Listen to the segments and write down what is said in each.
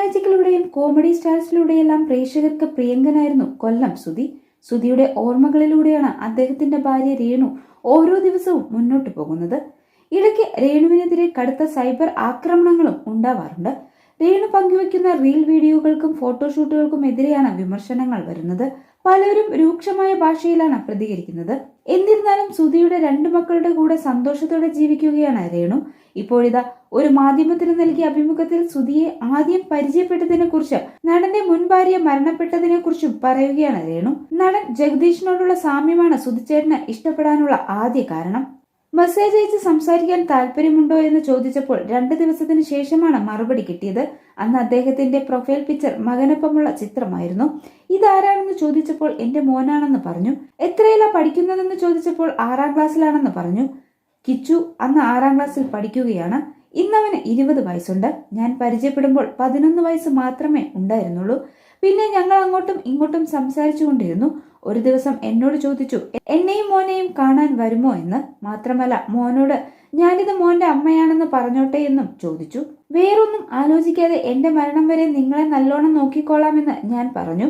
മാജിക്കിലൂടെയും comedy സ്റ്റാർസിലൂടെയെല്ലാം പ്രേക്ഷകർക്ക് പ്രിയങ്കനായിരുന്നു കൊല്ലം സുധി. സുധിയുടെ ഓർമ്മകളിലൂടെയാണ് അദ്ദേഹത്തിന്റെ ഭാര്യ രേണു ഓരോ ദിവസവും മുന്നോട്ടു പോകുന്നത്. ഇടയ്ക്ക് രേണുവിനെതിരെ കടുത്ത സൈബർ ആക്രമണങ്ങളും ഉണ്ടാവാറുണ്ട്. രേണു പങ്കുവെക്കുന്ന റീൽ വീഡിയോകൾക്കും ഫോട്ടോഷൂട്ടുകൾക്കും എതിരെയാണ് വിമർശനങ്ങൾ വരുന്നത്. പലരും രൂക്ഷമായ ഭാഷയിലാണ് പ്രതികരിക്കുന്നത്. എന്നിരുന്നാലും സുധിയുടെ രണ്ടു മക്കളുടെ കൂടെ സന്തോഷത്തോടെ ജീവിക്കുകയാണ് രേണു. ഇപ്പോഴിതാ ഒരു മാധ്യമത്തിന് നൽകിയ അഭിമുഖത്തിൽ സുധിയെ ആദ്യം പരിചയപ്പെട്ടതിനെ കുറിച്ച് നടന്റെ മുൻ ഭാര്യ മരണപ്പെട്ടതിനെ കുറിച്ചും പറയുകയാണ് രേണു. നടൻ ജഗദീഷിനോടുള്ള സാമ്യമാണ് സുധിച്ചേട്ടന് ഇഷ്ടപ്പെടാനുള്ള ആദ്യ കാരണം. മെസ്സേജ് അയച്ച് സംസാരിക്കാൻ താല്പര്യമുണ്ടോ എന്ന് ചോദിച്ചപ്പോൾ രണ്ട് ദിവസത്തിന് ശേഷമാണ് മറുപടി കിട്ടിയത്. അന്ന് അദ്ദേഹത്തിന്റെ പ്രൊഫൈൽ പിക്ചർ മകനൊപ്പമുള്ള ചിത്രമായിരുന്നു. ഇതാരാണെന്ന് ചോദിച്ചപ്പോൾ എന്റെ മോനാണെന്ന് പറഞ്ഞു. എത്രയിലാ പഠിക്കുന്നതെന്ന് ചോദിച്ചപ്പോൾ ആറാം ക്ലാസ്സിലാണെന്ന് പറഞ്ഞു. കിച്ചു അന്ന് ആറാം ക്ലാസ്സിൽ പഠിക്കുകയാണ്. ഇന്നവന് ഇരുപത് വയസ്സുണ്ട്. ഞാൻ പരിചയപ്പെടുമ്പോൾ പതിനൊന്ന് വയസ്സ് മാത്രമേ ഉണ്ടായിരുന്നുള്ളൂ. പിന്നെ ഞങ്ങൾ അങ്ങോട്ടും ഇങ്ങോട്ടും സംസാരിച്ചുകൊണ്ടിരുന്നു. ഒരു ദിവസം എന്നോട് ചോദിച്ചു എന്നെയും മോനെയും കാണാൻ വരുമോ? എന്ന്. മാത്രമല്ല മോനോട് ഞാനിത് മോന്റെ അമ്മയാണെന്ന് പറഞ്ഞോട്ടെ എന്നും ചോദിച്ചു. വേറൊന്നും ആലോചിക്കാതെ എന്റെ മരണം വരെ നിങ്ങളെ നല്ലോണം നോക്കിക്കോളാമെന്ന് ഞാൻ പറഞ്ഞു.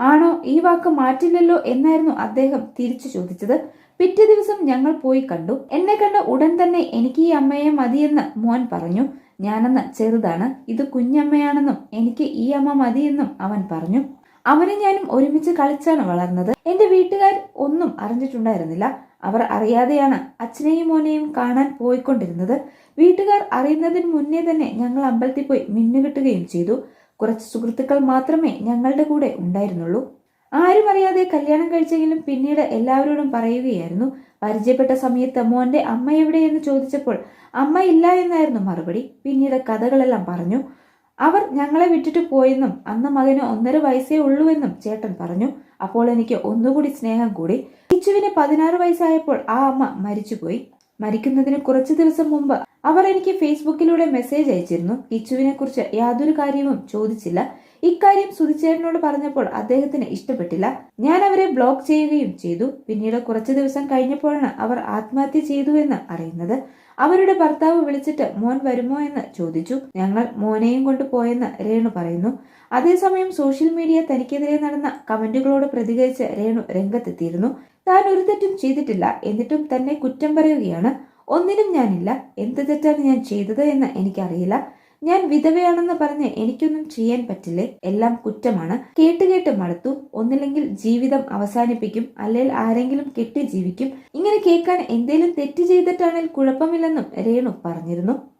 ആണോ ഈ വാക്ക് മാറ്റില്ലല്ലോ എന്നായിരുന്നു അദ്ദേഹം തിരിച്ചു ചോദിച്ചത്. പിറ്റേ ദിവസം ഞങ്ങൾ പോയി കണ്ടു. എന്നെ കണ്ട ഉടൻ തന്നെ എനിക്ക് ഈ അമ്മയെ മതിയെന്ന് മോൻ പറഞ്ഞു. ഞാനെന്ന് ചെറുതാണ് ഇത് കുഞ്ഞമ്മയാണെന്നും എനിക്ക് ഈ അമ്മ മതിയെന്നും അവൻ പറഞ്ഞു. അവനും ഞാനും ഒരുമിച്ച് കളിച്ചാണ് വളർന്നത്. എന്റെ വീട്ടുകാർ ഒന്നും അറിഞ്ഞിട്ടുണ്ടായിരുന്നില്ല. അവർ അറിയാതെയാണ് അച്ഛനെയും മോനെയും കാണാൻ പോയിക്കൊണ്ടിരുന്നത്. വീട്ടുകാർ അറിയുന്നതിന് മുന്നേ തന്നെ ഞങ്ങൾ അമ്പലത്തിൽ പോയി മിന്നുകിട്ടുകയും ചെയ്തു. കുറച്ച് സുഹൃത്തുക്കൾ മാത്രമേ ഞങ്ങളുടെ കൂടെ ഉണ്ടായിരുന്നുള്ളൂ. ആരും അറിയാതെ കല്യാണം കഴിച്ചെങ്കിലും പിന്നീട് എല്ലാവരോടും പറയുകയായിരുന്നു പരിചയപ്പെട്ട സമയത്ത് മോന്റെ അമ്മ എവിടെയെന്ന് ചോദിച്ചപ്പോൾ അമ്മ ഇല്ല എന്നായിരുന്നു മറുപടി. പിന്നീട് കഥകളെല്ലാം പറഞ്ഞു. അവർ ഞങ്ങളെ വിട്ടിട്ട് പോയെന്നും അന്ന് മകന് ഒന്നര വയസ്സേ ഉള്ളൂവെന്നും ചേട്ടൻ പറഞ്ഞു. അപ്പോൾ എനിക്ക് ഒന്നുകൂടി സ്നേഹം കൂടി. കിച്ചുവിന് പതിനാറ് വയസ്സായപ്പോൾ ആ അമ്മ മരിച്ചുപോയി. മരിക്കുന്നതിന് കുറച്ചു ദിവസം മുമ്പ് അവർ എനിക്ക് ഫേസ്ബുക്കിലൂടെ മെസ്സേജ് അയച്ചിരുന്നു. കിച്ചുവിനെ കുറിച്ച് യാതൊരു കാര്യവും ചോദിച്ചില്ല. ഇക്കാര്യം സുധിച്ചേട്ടനോട് പറഞ്ഞപ്പോൾ അദ്ദേഹത്തിന് ഇഷ്ടപ്പെട്ടില്ല. ഞാൻ അവരെ ബ്ലോക്ക് ചെയ്യുകയും ചെയ്തു. പിന്നീട് കുറച്ചു ദിവസം കഴിഞ്ഞപ്പോഴാണ് അവർ ആത്മഹത്യ ചെയ്തു എന്ന് അറിയുന്നത്. അവരുടെ ഭർത്താവ് വിളിച്ചിട്ട് മോൻ വരുമോ എന്ന് ചോദിച്ചു. ഞങ്ങൾ മോനെയും കൊണ്ട് പോയെന്ന് രേണു പറയുന്നു. അതേസമയം സോഷ്യൽ മീഡിയ തനിക്കെതിരെ നടന്ന കമന്റുകളോട് പ്രതികരിച്ച് രേണു രംഗത്തെത്തിയിരുന്നു. താൻ ഒരു തെറ്റും ചെയ്തിട്ടില്ല. എന്നിട്ടും തന്നെ കുറ്റം പറയുകയാണ്. ഒന്നിനും ഞാനില്ല. എന്ത് തെറ്റാണ് ഞാൻ ചെയ്തത് എന്ന് എനിക്കറിയില്ല. ഞാൻ വിധവയാണെന്ന് പറഞ്ഞ് എനിക്കൊന്നും ചെയ്യാൻ പറ്റില്ലേ? എല്ലാം കുറ്റമാണ്. കേട്ട് കേട്ട് മടുത്തു. ഒന്നില്ലെങ്കിൽ ജീവിതം അവസാനിപ്പിക്കും. അല്ലെങ്കിൽ ആരെങ്കിലും കെട്ടി ജീവിക്കും ഇങ്ങനെ കേൾക്കാൻ എന്തേലും തെറ്റ് ചെയ്തിട്ടാണെങ്കിൽ കുഴപ്പമില്ലെന്നും രേണു പറഞ്ഞിരുന്നു.